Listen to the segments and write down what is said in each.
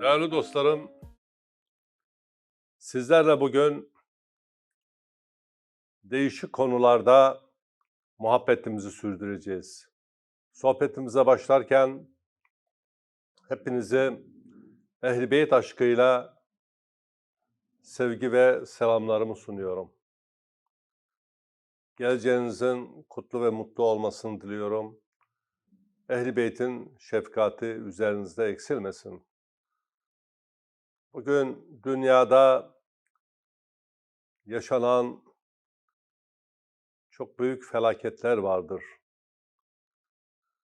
Değerli dostlarım, sizlerle bugün değişik konularda muhabbetimizi sürdüreceğiz. Sohbetimize başlarken hepinizi Ehl-i Beyt aşkıyla sevgi ve selamlarımı sunuyorum. Geleceğinizin kutlu ve mutlu olmasını diliyorum. Ehl-i Beyt'in şefkati üzerinizde eksilmesin. Bugün dünyada yaşanan çok büyük felaketler vardır.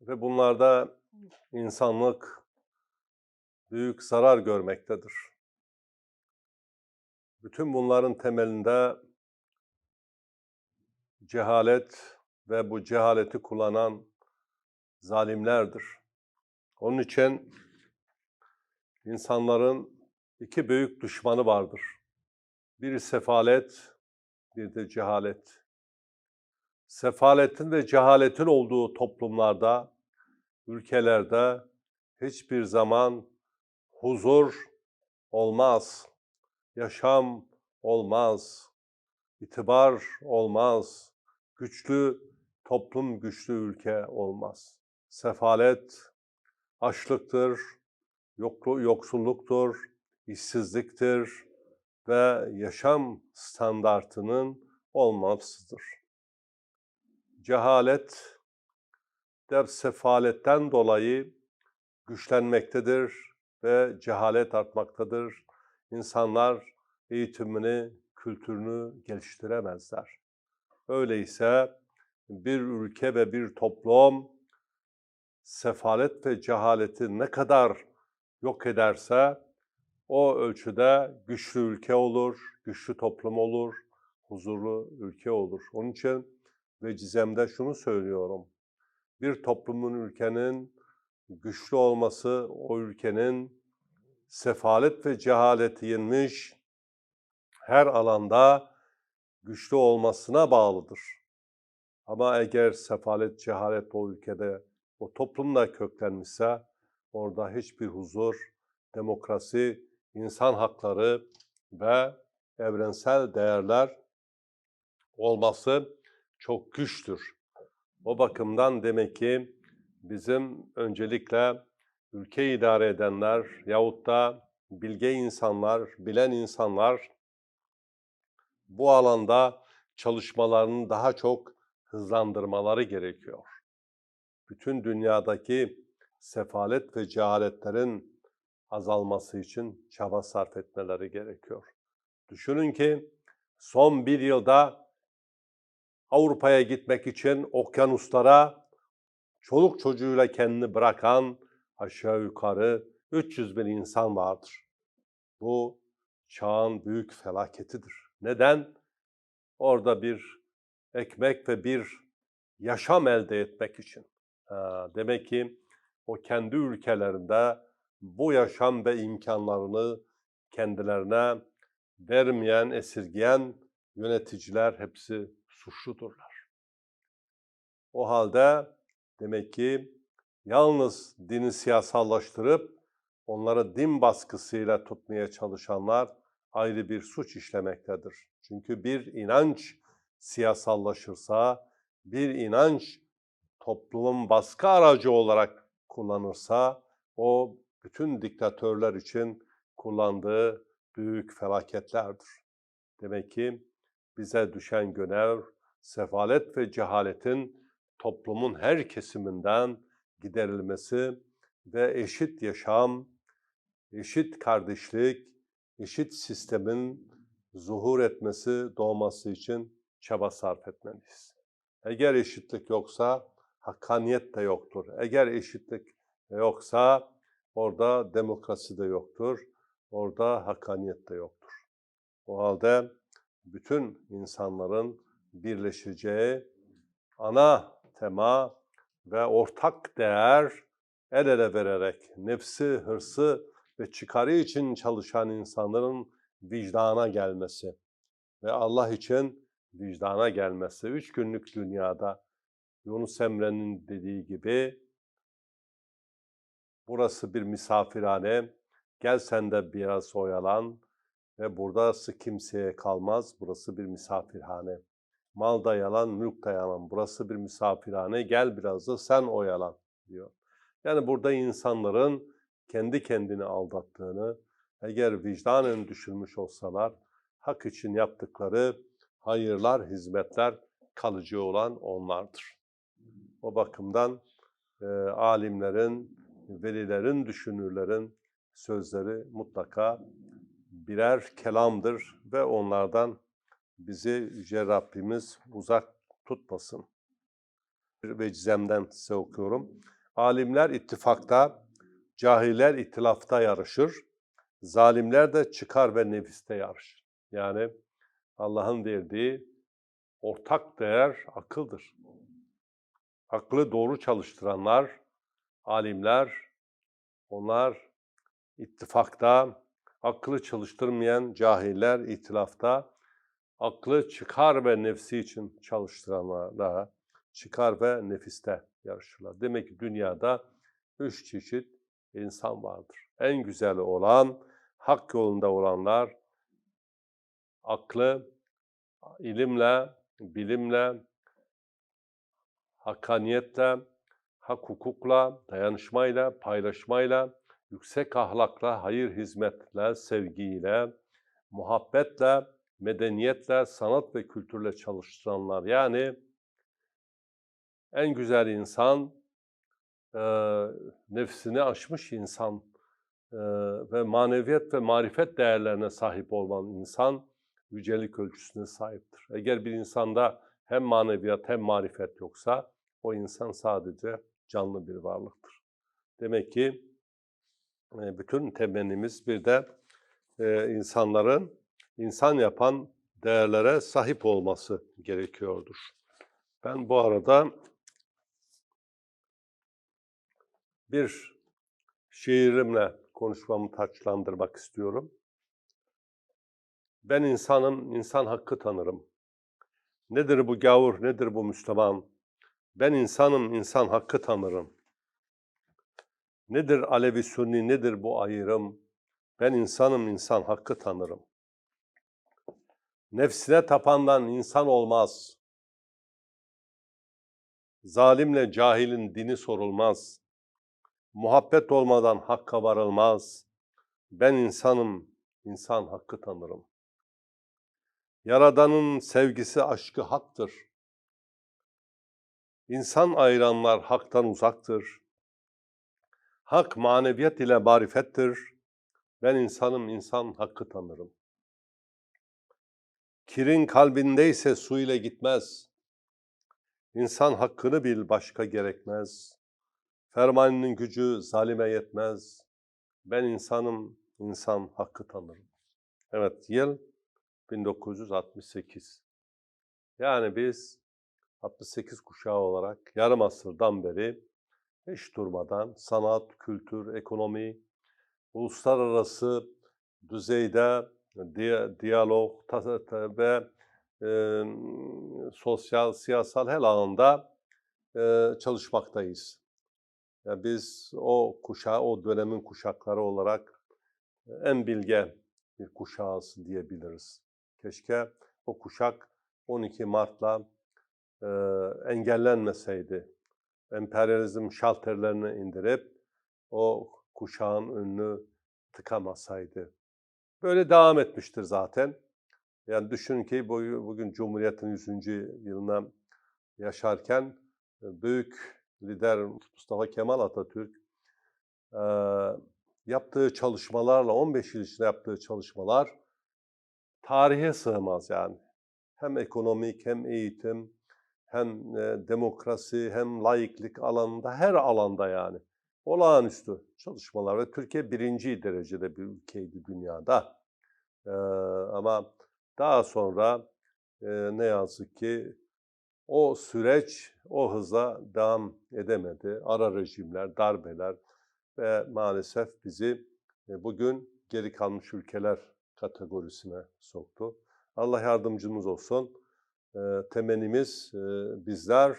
Ve bunlarda insanlık büyük zarar görmektedir. Bütün bunların temelinde cehalet ve bu cehaleti kullanan zalimlerdir. Onun için insanların iki büyük düşmanı vardır. Biri sefalet, bir de cehalet. Sefaletin ve cehaletin olduğu toplumlarda, ülkelerde hiçbir zaman huzur olmaz, yaşam olmaz, itibar olmaz, güçlü toplum, güçlü ülke olmaz. Sefalet açlıktır, yoksulluktur, işsizliktir ve yaşam standartının olmamasıdır. Cehalet de sefaletten dolayı güçlenmektedir ve cehalet artmaktadır. İnsanlar eğitimini, kültürünü geliştiremezler. Öyleyse bir ülke ve bir toplum sefalet ve cehaleti ne kadar yok ederse o ölçüde güçlü ülke olur, güçlü toplum olur, huzurlu ülke olur. Onun için vecizemde şunu söylüyorum. Bir toplumun, ülkenin güçlü olması o ülkenin sefalet ve cehaleti yenmiş her alanda güçlü olmasına bağlıdır. Ama eğer sefalet, cehalet o ülkede, o toplumda köklenmişse orada hiçbir huzur, demokrasi, insan hakları ve evrensel değerler olması çok güçtür. O bakımdan demek ki bizim öncelikle ülke idare edenler yahut da bilge insanlar, bilen insanlar bu alanda çalışmalarını daha çok hızlandırmaları gerekiyor. Bütün dünyadaki sefalet ve cehaletlerin azalması için çaba sarf etmeleri gerekiyor. Düşünün ki son bir yılda Avrupa'ya gitmek için okyanuslara çoluk çocuğuyla kendini bırakan aşağı yukarı 300 bin insan vardır. Bu çağın büyük felaketidir. Neden? Orada bir ekmek ve bir yaşam elde etmek için. Demek ki o kendi ülkelerinde bu yaşam ve imkanlarını kendilerine vermeyen, esirgeyen yöneticiler hepsi suçludurlar. O halde demek ki yalnız dini siyasallaştırıp onları din baskısıyla tutmaya çalışanlar ayrı bir suç işlemektedir. Çünkü bir inanç siyasallaşırsa, bir inanç toplumun baskı aracı olarak kullanırsa o bütün diktatörler için kullandığı büyük felaketlerdir. Demek ki bize düşen görev sefalet ve cehaletin toplumun her kesiminden giderilmesi ve eşit yaşam, eşit kardeşlik, eşit sistemin zuhur etmesi, doğması için çaba sarf etmeliyiz. Eğer eşitlik yoksa hakkaniyet de yoktur. Eğer eşitlik yoksa orada demokrasi de yoktur. Orada hakkaniyet de yoktur. O halde bütün insanların birleşeceği ana tema ve ortak değer el ele vererek nefsi, hırsı ve çıkarı için çalışan insanların vicdana gelmesi ve Allah için vicdana gelmesi. Üç günlük dünyada Yunus Emre'nin dediği gibi burası bir misafirhane, Gel sen de biraz oyalan ve burası kimseye kalmaz. Burası bir misafirhane. Mal da yalan, mülk da yalan. Burası bir misafirhane. Gel biraz da sen oyalan diyor. Yani burada insanların kendi kendini aldattığını, eğer vicdanen düşünmüş olsalar, hak için yaptıkları hayırlar, hizmetler kalıcı olan onlardır. O bakımdan e, alimlerin, velilerin, düşünürlerin sözleri mutlaka birer kelamdır ve onlardan bizi Yüce Rabbimiz uzak tutmasın. Ve cizemden size okuyorum. Alimler ittifakta, cahiller itilafta yarışır. Zalimler de çıkar ve nefiste yarışır. Yani Allah'ın verdiği ortak değer akıldır. Aklı doğru çalıştıranlar, alimler, onlar ittifakta, aklı çalıştırmayan cahiller itilafta, aklı çıkar ve nefsi için çalıştıranlarla çıkar ve nefiste yarışırlar. Demek ki dünyada üç çeşit insan vardır. En güzeli olan, hak yolunda olanlar, aklı, ilimle, bilimle, hakkaniyetle, hak hukukla, dayanışmayla, paylaşmayla, yüksek ahlakla, hayır hizmetle, sevgiyle, muhabbetle, medeniyetle, sanat ve kültürle çalıştıranlar. Yani en güzel insan, e, nefsini aşmış insan e, ve maneviyat ve marifet değerlerine sahip olan insan yücelik ölçüsüne sahiptir. Eğer bir insanda hem maneviyat hem marifet yoksa o insan sadece canlı bir varlıktır. Demek ki e, bütün temennimiz bir de e, insanların insan yapan değerlere sahip olması gerekiyordur. Ben bu arada bir şiirimle konuşmamı taçlandırmak istiyorum. Ben insanım, insan hakkı tanırım. Nedir bu gavur, nedir bu Müslüman? Ben insanım, insan hakkı tanırım. Nedir Alevi Sünni, nedir bu ayrım? Ben insanım, insan hakkı tanırım. Nefsine tapandan insan olmaz. Zalimle cahilin dini sorulmaz. Muhabbet olmadan hakka varılmaz. Ben insanım, insan hakkı tanırım. Yaradanın sevgisi aşkı haktır. İnsan ayıranlar haktan uzaktır. Hak maneviyat ile marifettir. Ben insanım, insan hakkı tanırım. Kirin kalbindeyse su ile gitmez. İnsan hakkını bil, başka gerekmez. Fermanının gücü zalime yetmez. Ben insanım, insan hakkı tanırım. Evet, yıl 1968. Yani biz 68 kuşağı olarak yarım asırdan beri hiç durmadan sanat, kültür, ekonomi, uluslararası düzeyde di- diyalog ve e, sosyal, siyasal her alanda e, çalışmaktayız. Yani biz o kuşağı, o dönemin kuşakları olarak en bilge bir kuşağız diyebiliriz. Keşke o kuşak 12 Mart'la e, engellenmeseydi. Emperyalizm şalterlerini indirip o kuşağın önünü tıkamasaydı. Böyle devam etmiştir zaten. Yani düşün ki bugün Cumhuriyet'in 100. yılına yaşarken büyük lider Mustafa Kemal Atatürk yaptığı çalışmalarla 15 yıl içinde yaptığı çalışmalar tarihe sığmaz yani. Hem ekonomik hem eğitim hem e, demokrasi hem laiklik alanında her alanda yani olağanüstü çalışmalar ve Türkiye birinci derecede bir ülkeydi dünyada. Ee, ama daha sonra e, ne yazık ki o süreç o hıza devam edemedi. Ara rejimler, darbeler ve maalesef bizi e, bugün geri kalmış ülkeler kategorisine soktu. Allah yardımcımız olsun. Temennimiz bizler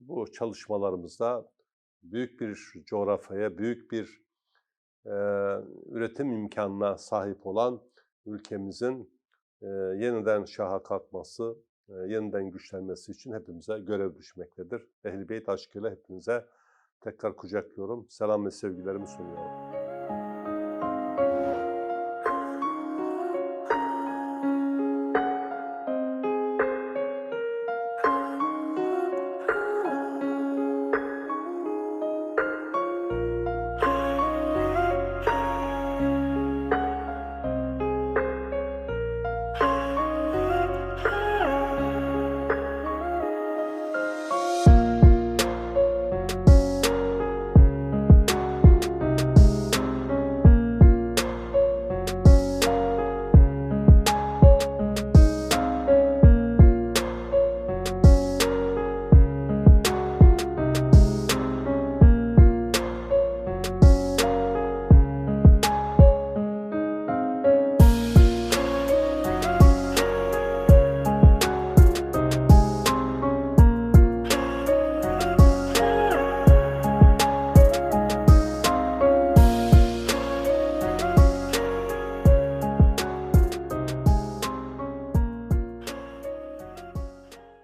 bu çalışmalarımızda büyük bir coğrafyaya, büyük bir üretim imkanına sahip olan ülkemizin yeniden şaha kalkması, yeniden güçlenmesi için hepimize görev düşmektedir. Ehl-i Beyt aşkıyla hepinize tekrar kucaklıyorum. Selam ve sevgilerimi sunuyorum.